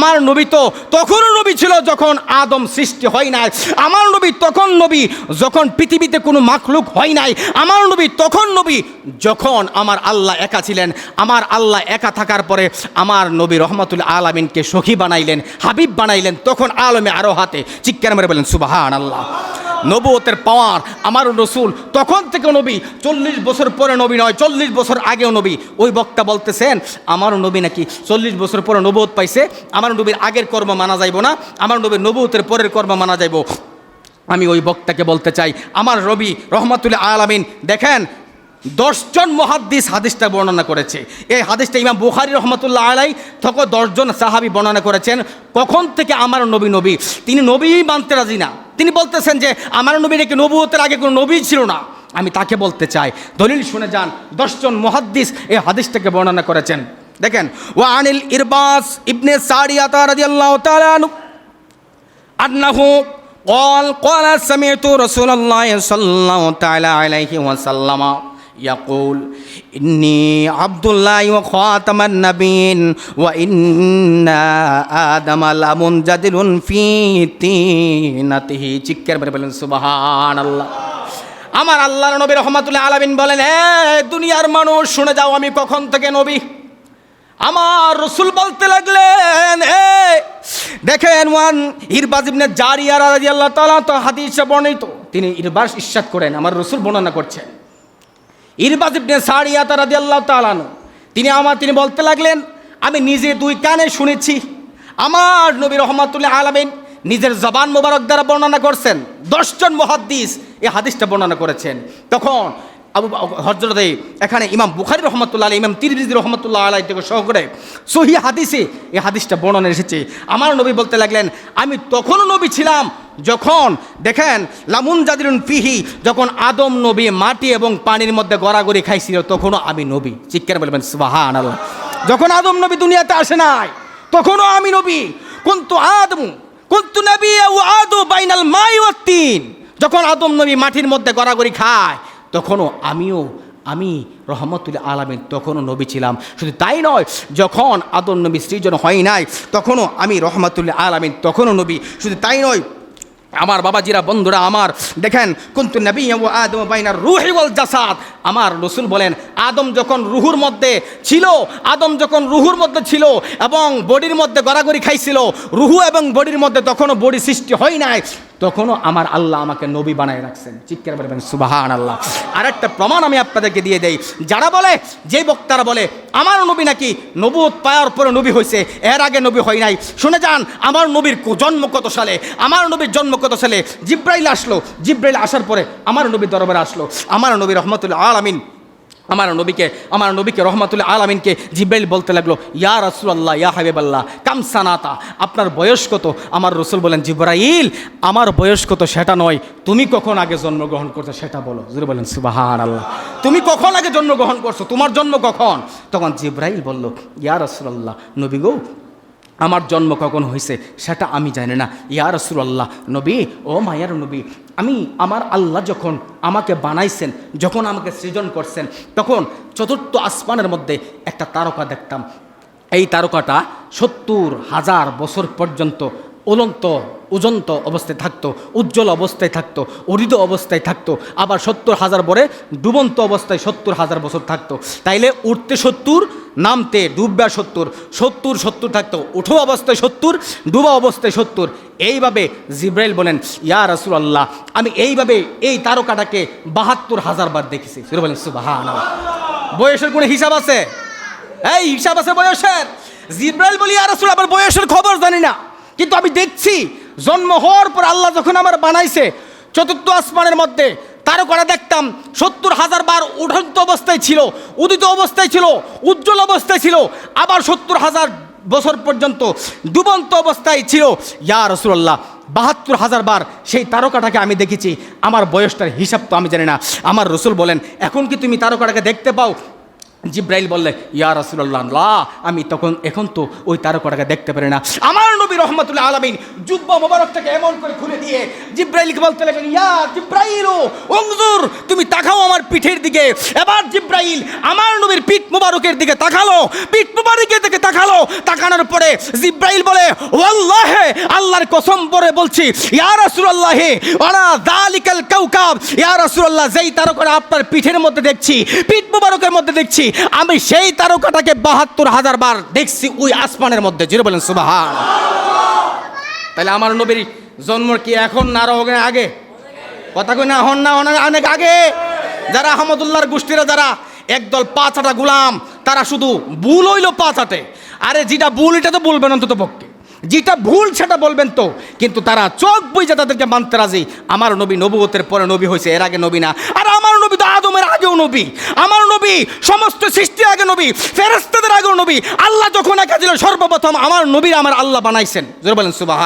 আমার নবী তো তখন নবী ছিল যখন আদম সৃষ্টি হয় নাই। আমার নবী তখন নবী যখন পৃথিবীতে কোনো মাখলুক হয় নাই। আমার নবী তখন নবী যখন আমার আল্লাহ একা ছিলেন। আমার আল্লাহ একা থাকার পরে আমার নবী রহমতুল আলমিনকে সখী বানাইলেন, হাবিব বানাইলেন। তখন আলমে আরও হাতে চিৎকার মেরে বলেন সুবাহান আল্লাহ নবুয়তের পাওয়ার, আমার রসুল, তখন থেকে নবী, চল্লিশ বছর পরে নবী নয়, চল্লিশ বছর আগেও নবী। ওই বক্তা বলতেছেন, আমার নবী নাকি চল্লিশ বছর পরে নবুয়ত পাইছে? আমার নবীর আগের কর্ম মানা যাইব না, আমার নবীর নবুয়তের পরের কর্ম মানা যাইব। আমি ওই বক্তাকে বলতে চাই, আমার রবি রহমাতুল্লাহ আলামিন, দেখেন, দশজন মহাদ্দিস হাদিসটা বর্ণনা করেছে। এই হাদিসটা ইমাম বুখারি রহমতুল্লাহ আলাই তখন দশজন সাহাবি বর্ণনা করেছেন, কখন থেকে আমার নবী নবী? তিনি নবীই মানতে রাজি না। তিনি বলতেছেন যে আমার নবী নাকি নবুয়তের আগে কোনো নবী ছিল না আমি তাকে বলতে চাই দলিল শুনে যান দশজন মহাদ্দিস এই হাদিসটাকে বর্ণনা করেছেন দেখেন ওয়া আনিল ইরবাস ইবনে সারিয়াতা রাদিয়াল্লাহু তাআলা আনহু أنه قال قال سمعت رسول الله صلى الله تعالى عليه وسلم ইয়াকুল, ইন্নি আবদুল্লাহ ও খাতামান নাবিন ওয়া ইন্না আদম আলামুন জাদিলুন ফি তিনাতিহি। চিৎকার করে বলেন সুবহানাল্লাহ। আমার আল্লাহর নবী রহমাতুল্লাহ আলামিন বলেন হ্যাঁ দুনিয়ার মানুষ, শুনে যাও আমি কখন থেকে নবী। আমার রসুল বলতে লাগলেন, এ, দেখেন ওয়ান ইরবাজ ইবনে জারিয়া রাদিয়াল্লাহু তাআলা তো হাদিসে বর্ণিত। তিনি ইরবাস ইরশাদ করেন, আমার রসুল বর্ণনা করছেন। ইরবাজ ইবনে সারিয়াত রাজি আল্লাহ তালানো তিনি আমার, তিনি বলতে লাগলেন, আমি নিজে দুই কানে শুনেছি। আমার নবী রহমাতুল্লাহ আলমিন নিজের জবান মোবারক দ্বারা বর্ণনা করছেন। দশজন মহাদ্দিস এই হাদিসটা বর্ণনা করেছেন। তখন আবু হজরতে এখানে ইমাম বুখারি রহমতুল্লাহ আলী ইমাম তিরমিজি রহমতুল্লাহ আলাই থেকে সহ করে। সহি হাদিসে এই হাদিসটা বর্ণনা এসেছে। আমার নবী বলতে লাগলেন, আমি তখনও নবী ছিলাম যখন, দেখেন লামুন জাদিরুন পিহি যখন আদম নবী মাটি এবং পানির মধ্যে গড়াগড়ি খাইছিল, তখনও আমি নবী। চিৎকার বলবেন? সুবাহান আল্লাহ যখন আদম নবী দুনিয়াতে আসে নাই, তখনও আমি নবী। কিন্তু আদম, কিন্তু নবী ও আদু বাইনাল মাই তিন যখন আদম নবী মাটির মধ্যে গড়াগড়ি খায় তখনও আমিও, আমি রহমতুল আলমিন তখনও নবী ছিলাম। শুধু তাই নয়, যখন আদম নবী সৃজন হয় নাই, তখনও আমি রহমতুল্লাহ আলমিন তখনও নবী। শুধু তাই নয়, আমার বাবাজিরা, বন্ধুরা আমার, দেখেন, কুন্তু নবী আদম বাইনার রুহি ওয়াল জাসাদ। আমার রসুল বলেন, আদম যখন রুহুর মধ্যে ছিল, আদম যখন রুহুর মধ্যে ছিল এবং বডির মধ্যে গড়াগড়ি খাইছিল, রুহু এবং বডির মধ্যে তখনও বডি সৃষ্টি হয় নাই তখনও আমার আল্লাহ আমাকে নবী বানায় রাখছেন। চিৎকার বলবেন? সুবাহান আল্লাহ আর একটা প্রমাণ আমি আপনাদেরকে দিয়ে দেই। যারা বলে যে বক্তারা বলে, আমার নবী নাকি নবুত পাওয়ার পরে নবী হয়েছে এর আগে নবী হয় নাই। শুনে যান, আমার নবীর জন্ম কত সালে? আমার নবীর জন্ম কত সালে? জিব্রাইল আসলো। জিব্রাইল আসার পরে আমার নবীর দরবারে আসলো। আমার নবী রহমতুল্লাহ আলামিন আমার নবীকে আমার নবীকে রহমাতুল্লাহ আলমিনকে জিব্রাইল বলতে লাগল, ইয়া রসুল্লাহ ইয়া হাবিবাল্লাহ, কামসানাতা, আপনার বয়স কত? আমার রসুল বলেন, জিব্রাইল, আমার বয়স কত সেটা নয়। তুমি কখন আগে জন্মগ্রহণ করছ সেটা বলো। জুড়ে বলেন সুবাহান আল্লাহ তুমি কখন আগে জন্মগ্রহণ করছ? তোমার জন্ম কখন? তখন জিব্রাইল বলল, ইয়া রসুল্লাহ নবী গো আমার জন্ম কখন হয়েছে সেটা আমি জানি না। ইয়া রসুল্লাহ নবী, ও মায়ার নবী, আমি আমার আল্লাহ যখন আমাকে বানাইছেন, যখন আমাকে সৃজন করছেন, তখন চতুর্থ আসমানের মধ্যে একটা তারকা দেখতাম। এই তারকাটা সত্তর হাজার বছর পর্যন্ত উলন্ত, উজন্ত অবস্থায় থাকতো, উজ্জ্বল অবস্থায় থাকতো অরিদ অবস্থায় থাকতো, আবার সত্তর হাজার পরে ডুবন্ত অবস্থায় সত্তর হাজার বছর থাকতো। তাইলে উঠতে সত্তর, নামতে ডুববা সত্তর। সত্তর সত্তর থাকতো, উঠো অবস্থায় সত্তর, ডুবা অবস্থায় সত্তর। এইভাবে জিব্রাইল বলেন, ইয়া রাসুল আল্লাহ আমি এইভাবে এই তারকাটাকে বাহাত্তর হাজার বার দেখেছি। বলেন সুবাহান বয়সের কোনো হিসাব আছে? এই হিসাব আছে বয়সের? জিব্রাইল বলি আর রাসূল, আমার বয়সের খবর জানি না। কিন্তু আমি দেখছি জন্ম হওয়ার পর আল্লাহ যখন আমার বানাইছে, চতুর্থ আসমানের মধ্যে তারও করা দেখতাম সত্তর হাজার বার উঠন্ত অবস্থায় ছিল, উদিত অবস্থায় ছিল, উজ্জ্বল অবস্থায় ছিল, আবার সত্তর হাজার বছর পর্যন্ত ডুবন্ত অবস্থায় ছিল। ইয়া রসুল্লাহ বাহাত্তর হাজার বার সেই তারকাটাকে আমি দেখেছি। আমার বয়সটার হিসাব তো আমি জানি না। আমার রসুল বলেন, এখন কি তুমি তারকাটাকে দেখতে পাও? জিব্রাইল বললে, ইয়া রসুল্লাহ আমি তখন, এখন তো ওই তারকাটাকে দেখতে পারি না। আমার নবী রহমতুল্লাহ আলমিন জুব্বা মোবারকটাকে এমন করে খুলে দিয়ে জিব্রাইলকে বলতে লাগলেন ইয়া জিব্রাইল অংজুর তুমি তাকাও আমার পিঠের দিকে। এবার জিব্রাইল আমার নবীর পিঠ মোবারকের দিকে তাকালো, পিঠ মোবারকের দিকে তাকালো, তাকানোর পরে জিব্রাইল বলে, ওয়াল্লাহে, আল্লাহর কসম পরে বলছি, ইয়া রাসূলুল্লাহ, ওয়ালা যালিকাল কাউকাব, ইয়া রাসূলুল্লাহ, যেই তারকাটা আপনার পিঠের মধ্যে দেখছি, পিঠ মোবারকের মধ্যে দেখছি, আমি সেই তারকাটাকে বাহাত্তর হাজার বার দেখছি ওই আসমানের মধ্যে। জিরো বলেন, সুবাহান তাহলে আমার নবীর জন্ম কি এখন না আরও আগে? কথা কই না, হন না অনেক আগে। যারা আহমদুল্লাহর গোষ্ঠীরা, যারা একদল পাঁচ গুলাম, তারা শুধু ভুল হইল পাঁচ আটে আরে যেটা ভুল, এটা তো বলবেন অন্তত পক্ষে। যেটা ভুল, সেটা বলবেন তো। কিন্তু তারা চোখ বুঝে তাদেরকে মানতে রাজি। আমার নবী নবুয়তের পরে নবী হয়েছে এর আগে নবী না। আর আমার নবী তো আদমের আগেও নবী। আমার নবী সমস্ত সৃষ্টির আগে নবী ফেরেস্তাদের আগেও নবী। আল্লাহ যখন একা ছিল, সর্বপ্রথম আমার নবীর আমার আল্লাহ বানাইছেন। বলেন সুবাহ